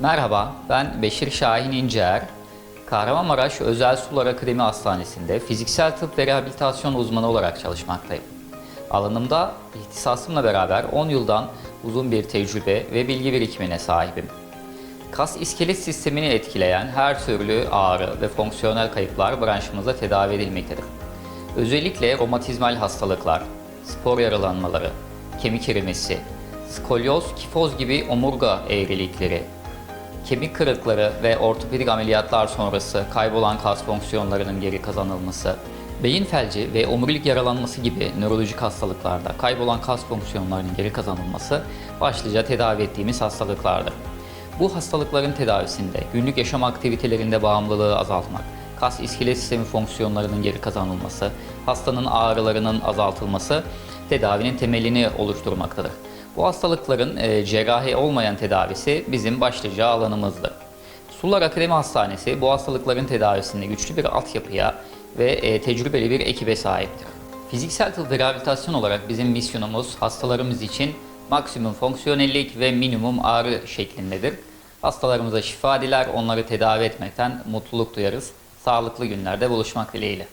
Merhaba, ben Beşir Şahin İnceer. Kahramanmaraş Özel Sular Akademi Hastanesi'nde fiziksel tıp ve rehabilitasyon uzmanı olarak çalışmaktayım. Alanımda ihtisasımla beraber 10 yıldan uzun bir tecrübe ve bilgi birikimine sahibim. Kas iskelet sistemini etkileyen her türlü ağrı ve fonksiyonel kayıplar branşımızda tedavi edilmektedir. Özellikle romatizmal hastalıklar, spor yaralanmaları, kemik erimesi, skolyoz, kifoz gibi omurga eğrilikleri, kemik kırıkları ve ortopedik ameliyatlar sonrası kaybolan kas fonksiyonlarının geri kazanılması, beyin felci ve omurilik yaralanması gibi nörolojik hastalıklarda kaybolan kas fonksiyonlarının geri kazanılması başlıca tedavi ettiğimiz hastalıklardır. Bu hastalıkların tedavisinde günlük yaşam aktivitelerinde bağımlılığı azaltmak, kas iskelet sistemi fonksiyonlarının geri kazanılması, hastanın ağrılarının azaltılması tedavinin temelini oluşturmaktadır. Bu hastalıkların e, cerrahi olmayan tedavisi bizim başlıca alanımızdır. Sular Akademi Hastanesi bu hastalıkların tedavisinde güçlü bir altyapıya ve e, tecrübeli bir ekibe sahiptir. Fiziksel tıp rehabilitasyon olarak bizim misyonumuz hastalarımız için maksimum fonksiyonellik ve minimum ağrı şeklindedir. Hastalarımıza şifa diler, onları tedavi etmekten mutluluk duyarız. Sağlıklı günlerde buluşmak dileğiyle.